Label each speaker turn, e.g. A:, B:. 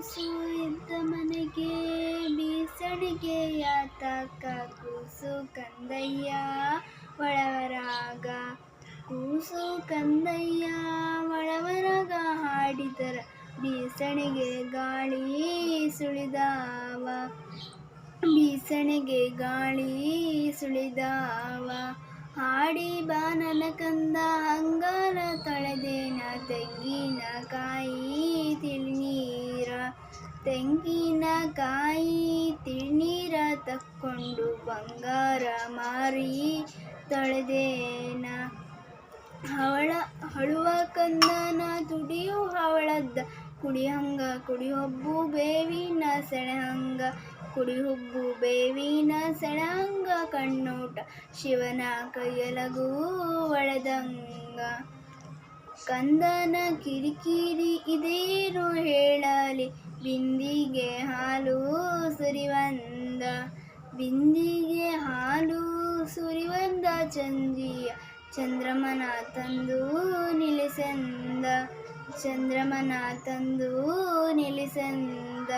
A: ಕೂಸು ಇದ್ದ ಮನೆಗೆ ಬೀಸಣಿಗೆಯ ತಕ್ಕ ಕೂಸು ಕಂದಯ್ಯ ಒಳವರಾಗ. ಕೂಸು ಕಂದಯ್ಯ ಒಳವರಾಗ ಹಾಡಿದರ ಬೀಸಣಿಗೆ ಗಾಳಿ ಸುಳಿದಾವ. ಬೀಸಣಿಗೆ ಗಾಳಿ ಸುಳಿದಾವ. ಹಾಡಿ ಬಾನನ ಕಂದ ಹಂಗಾರ ತೊಳೆದೇನ ತೆಂಗಿನ ಕಾಯಿ. ತೆಂಗಿನ ಕಾಯಿ ತಿಳ್ನೀರ ತಕ್ಕೊಂಡು ಬಂಗಾರ ಮಾರಿ ತೊಳೆದೇನ? ಹವಳ, ಹಳುವ ಕಂದನ ತುಡಿಯು ಹವಳದ್ದ. ಕುಡಿಯಂಗ ಕುಡಿಯೊಬ್ಬು ಬೇವಿನ ಸೆಳೆಹಂಗ ಕುಡಿಹುಬ್ಬು ಬೇವಿನ ಸೆಳೆಹಂಗ ಕಣ್ಣೋಟ ಶಿವನ ಕೈಯಲಗೂ ಒಳದಂಗ. ಕಂದನ ಕಿರಿಕಿರಿ ಇದೇನು ಹೇಳಲಿ? ಬಿಂದಿಗೆ ಹಾಲು ಸುರಿವಂದ ಬಿಂದಿಗೆ ಹಾಲು ಸುರಿವಂದ ಚಂದಿಯ ಚಂದ್ರಮನ ತಂದು ನಿಲ್ಲಿಸಂದ. ಚಂದ್ರಮನ ತಂದು ನಿಲ್ಲಿಸಂದ.